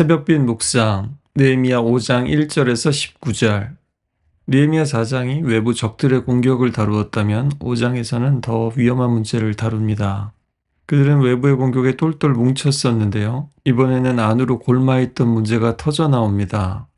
새벽빛 묵상 느헤미야 5장 1절에서 19절 느헤미야 4장이 외부 적들의 공격을 다루었다면 5장에서는 더 위험한 문제를 다룹니다. 그들은 외부의 공격에 똘똘 뭉쳤었는데요. 이번에는 안으로 골마있던 문제가 터져 나옵니다.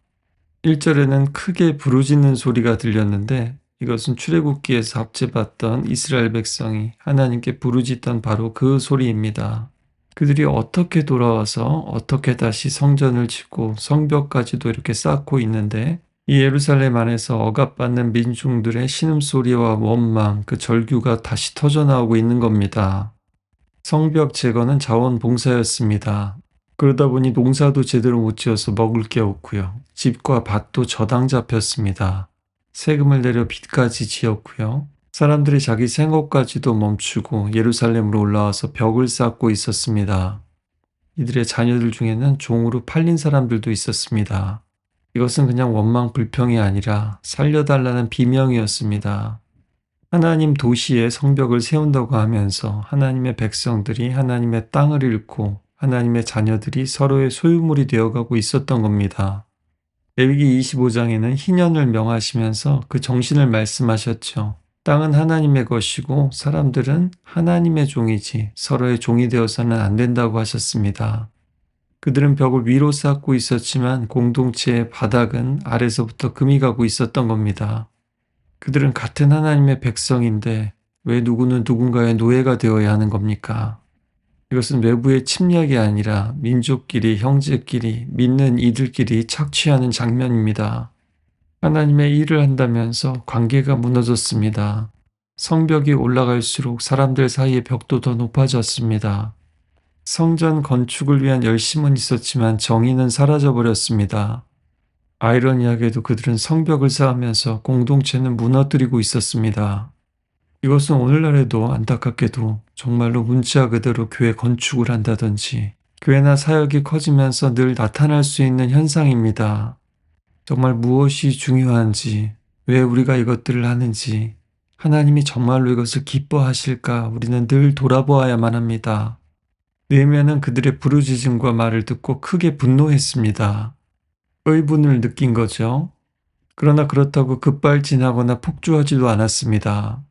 1절에는 크게 부르짖는 소리가 들렸는데 이것은 출애굽기에서 합체봤던 이스라엘 백성이 하나님께 부르짖던 바로 그 소리입니다. 그들이 어떻게 돌아와서 어떻게 다시 성전을 짓고 성벽까지도 이렇게 쌓고 있는데 이 예루살렘 안에서 억압받는 민중들의 신음소리와 원망, 그 절규가 다시 터져나오고 있는 겁니다. 성벽 제거는 자원봉사였습니다. 그러다 보니 농사도 제대로 못 지어서 먹을 게 없고요. 집과 밭도 저당 잡혔습니다. 세금을 내려 빚까지 지었고요. 사람들이 자기 생업까지도 멈추고 예루살렘으로 올라와서 벽을 쌓고 있었습니다. 이들의 자녀들 중에는 종으로 팔린 사람들도 있었습니다. 이것은 그냥 원망 불평이 아니라 살려달라는 비명이었습니다. 하나님 도시에 성벽을 세운다고 하면서 하나님의 백성들이 하나님의 땅을 잃고 하나님의 자녀들이 서로의 소유물이 되어가고 있었던 겁니다. 레위기 25장에는 희년을 명하시면서 그 정신을 말씀하셨죠. 땅은 하나님의 것이고 사람들은 하나님의 종이지 서로의 종이 되어서는 안 된다고 하셨습니다. 그들은 벽을 위로 쌓고 있었지만 공동체의 바닥은 아래서부터 금이 가고 있었던 겁니다. 그들은 같은 하나님의 백성인데 왜 누구는 누군가의 노예가 되어야 하는 겁니까? 이것은 외부의 침략이 아니라 민족끼리, 형제끼리, 믿는 이들끼리 착취하는 장면입니다. 하나님의 일을 한다면서 관계가 무너졌습니다. 성벽이 올라갈수록 사람들 사이의 벽도 더 높아졌습니다. 성전 건축을 위한 열심은 있었지만 정의는 사라져버렸습니다. 아이러니하게도 그들은 성벽을 쌓으면서 공동체는 무너뜨리고 있었습니다. 이것은 오늘날에도 안타깝게도 정말로 문자 그대로 교회 건축을 한다든지 교회나 사역이 커지면서 늘 나타날 수 있는 현상입니다. 정말 무엇이 중요한지, 왜 우리가 이것들을 하는지, 하나님이 정말로 이것을 기뻐하실까 우리는 늘 돌아보아야만 합니다. 느헤미야는 그들의 부르짖음과 말을 듣고 크게 분노했습니다. 의분을 느낀 거죠. 그러나 그렇다고 급발진하거나 폭주하지도 않았습니다.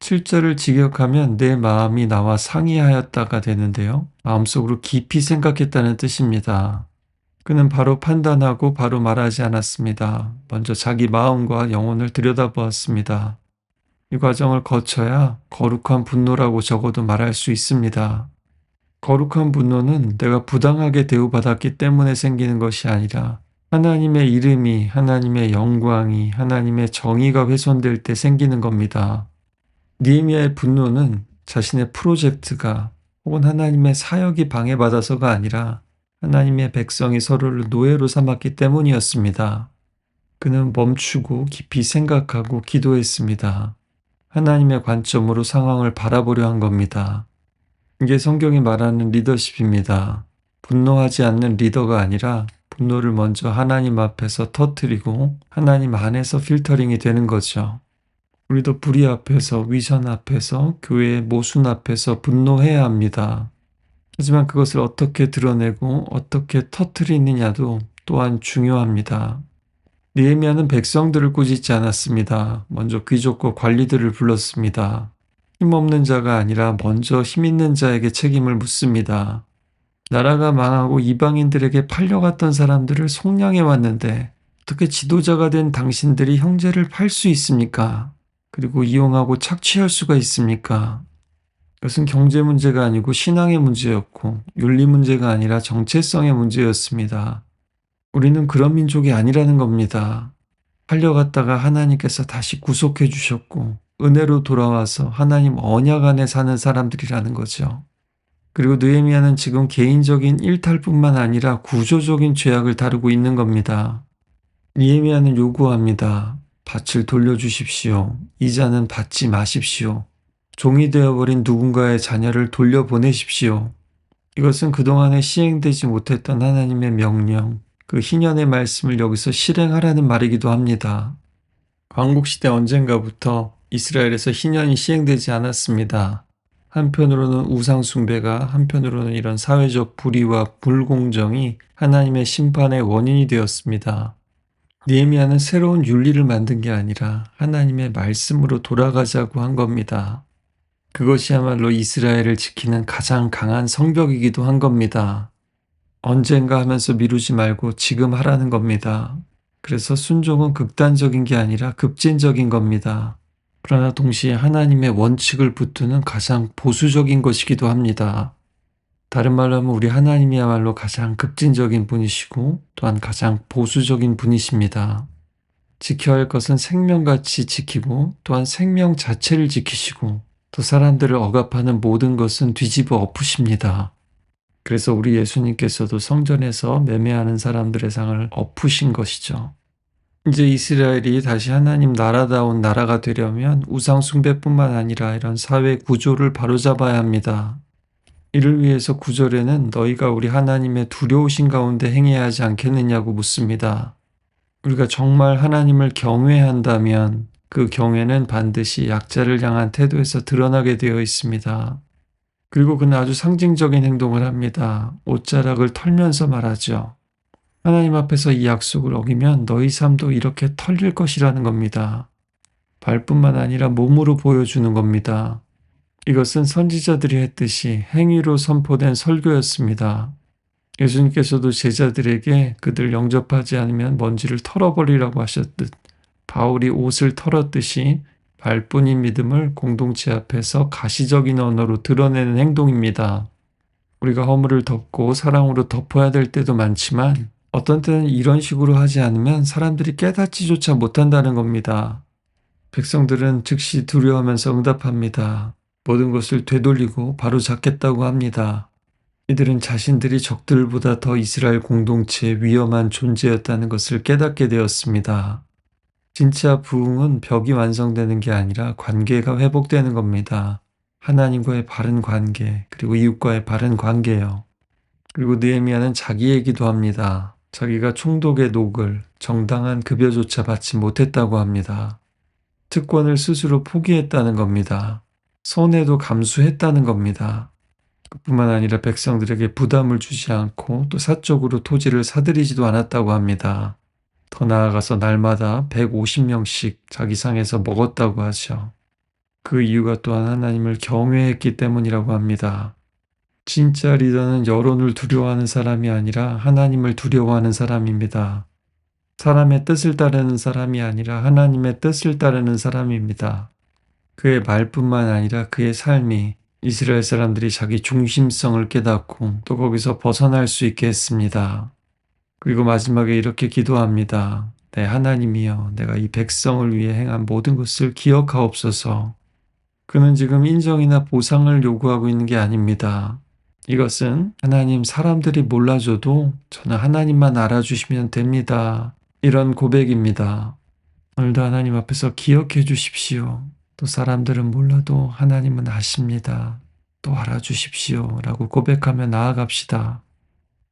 7절을 직역하면 내 마음이 나와 상의하였다가 되는데요. 마음속으로 깊이 생각했다는 뜻입니다. 그는 바로 판단하고 바로 말하지 않았습니다. 먼저 자기 마음과 영혼을 들여다보았습니다. 이 과정을 거쳐야 거룩한 분노라고 적어도 말할 수 있습니다. 거룩한 분노는 내가 부당하게 대우받았기 때문에 생기는 것이 아니라 하나님의 이름이, 하나님의 영광이, 하나님의 정의가 훼손될 때 생기는 겁니다. 니에미아의 분노는 자신의 프로젝트가 혹은 하나님의 사역이 방해받아서가 아니라 하나님의 백성이 서로를 노예로 삼았기 때문이었습니다. 그는 멈추고 깊이 생각하고 기도했습니다. 하나님의 관점으로 상황을 바라보려 한 겁니다. 이게 성경이 말하는 리더십입니다. 분노하지 않는 리더가 아니라 분노를 먼저 하나님 앞에서 터뜨리고 하나님 안에서 필터링이 되는 거죠. 우리도 불의 앞에서, 위선 앞에서, 교회의 모순 앞에서 분노해야 합니다. 하지만 그것을 어떻게 드러내고 어떻게 터트리느냐도 또한 중요합니다. 니에미아는 백성들을 꾸짖지 않았습니다. 먼저 귀족과 관리들을 불렀습니다. 힘없는 자가 아니라 먼저 힘있는 자에게 책임을 묻습니다. 나라가 망하고 이방인들에게 팔려갔던 사람들을 속량해 왔는데 어떻게 지도자가 된 당신들이 형제를 팔 수 있습니까? 그리고 이용하고 착취할 수가 있습니까? 이것은 경제 문제가 아니고 신앙의 문제였고 윤리 문제가 아니라 정체성의 문제였습니다. 우리는 그런 민족이 아니라는 겁니다. 팔려갔다가 하나님께서 다시 구속해 주셨고 은혜로 돌아와서 하나님 언약 안에 사는 사람들이라는 거죠. 그리고 느헤미야는 지금 개인적인 일탈뿐만 아니라 구조적인 죄악을 다루고 있는 겁니다. 느헤미야는 요구합니다. 밭을 돌려주십시오. 이자는 받지 마십시오. 종이 되어버린 누군가의 자녀를 돌려보내십시오. 이것은 그동안에 시행되지 못했던 하나님의 명령, 그 희년의 말씀을 여기서 실행하라는 말이기도 합니다. 광국시대 언젠가부터 이스라엘에서 희년이 시행되지 않았습니다. 한편으로는 우상숭배가 한편으로는 이런 사회적 불의와 불공정이 하나님의 심판의 원인이 되었습니다. 니에미아는 새로운 윤리를 만든 게 아니라 하나님의 말씀으로 돌아가자고 한 겁니다. 그것이야말로 이스라엘을 지키는 가장 강한 성벽이기도 한 겁니다. 언젠가 하면서 미루지 말고 지금 하라는 겁니다. 그래서 순종은 극단적인 게 아니라 급진적인 겁니다. 그러나 동시에 하나님의 원칙을 붙드는 가장 보수적인 것이기도 합니다. 다른 말로 하면 우리 하나님이야말로 가장 급진적인 분이시고 또한 가장 보수적인 분이십니다. 지켜야 할 것은 생명같이 지키고 또한 생명 자체를 지키시고 또 사람들을 억압하는 모든 것은 뒤집어 엎으십니다. 그래서 우리 예수님께서도 성전에서 매매하는 사람들의 상을 엎으신 것이죠. 이제 이스라엘이 다시 하나님 나라다운 나라가 되려면 우상숭배뿐만 아니라 이런 사회 구조를 바로잡아야 합니다. 이를 위해서 구절에는 너희가 우리 하나님의 두려우신 가운데 행해야 하지 않겠느냐고 묻습니다. 우리가 정말 하나님을 경외한다면 그 경외는 반드시 약자를 향한 태도에서 드러나게 되어 있습니다. 그리고 그는 아주 상징적인 행동을 합니다. 옷자락을 털면서 말하죠. 하나님 앞에서 이 약속을 어기면 너희 삶도 이렇게 털릴 것이라는 겁니다. 발뿐만 아니라 몸으로 보여주는 겁니다. 이것은 선지자들이 했듯이 행위로 선포된 설교였습니다. 예수님께서도 제자들에게 그들 영접하지 않으면 먼지를 털어버리라고 하셨듯 바울이 옷을 털었듯이 발뿐인 믿음을 공동체 앞에서 가시적인 언어로 드러내는 행동입니다. 우리가 허물을 덮고 사랑으로 덮어야 될 때도 많지만 어떤 때는 이런 식으로 하지 않으면 사람들이 깨닫지조차 못한다는 겁니다. 백성들은 즉시 두려워하면서 응답합니다. 모든 것을 되돌리고 바로 잡겠다고 합니다. 이들은 자신들이 적들보다 더 이스라엘 공동체의 위험한 존재였다는 것을 깨닫게 되었습니다. 진짜 부흥은 벽이 완성되는 게 아니라 관계가 회복되는 겁니다. 하나님과의 바른 관계, 그리고 이웃과의 바른 관계요. 그리고 느헤미야는 자기 얘기도 합니다. 자기가 총독의 녹을 정당한 급여조차 받지 못했다고 합니다. 특권을 스스로 포기했다는 겁니다. 손해도 감수했다는 겁니다. 그뿐만 아니라 백성들에게 부담을 주지 않고 또 사적으로 토지를 사들이지도 않았다고 합니다. 더 나아가서 날마다 150명씩 자기 상에서 먹었다고 하죠. 그 이유가 또한 하나님을 경외했기 때문이라고 합니다. 진짜 리더는 여론을 두려워하는 사람이 아니라 하나님을 두려워하는 사람입니다. 사람의 뜻을 따르는 사람이 아니라 하나님의 뜻을 따르는 사람입니다. 그의 말뿐만 아니라 그의 삶이 이스라엘 사람들이 자기 중심성을 깨닫고 또 거기서 벗어날 수 있게 했습니다. 그리고 마지막에 이렇게 기도합니다. 내 하나님이여, 내가 이 백성을 위해 행한 모든 것을 기억하옵소서. 그는 지금 인정이나 보상을 요구하고 있는 게 아닙니다. 이것은 하나님 사람들이 몰라줘도 저는 하나님만 알아주시면 됩니다. 이런 고백입니다. 오늘도 하나님 앞에서 기억해 주십시오. 또 사람들은 몰라도 하나님은 아십니다. 또 알아주십시오. 라고 고백하며 나아갑시다.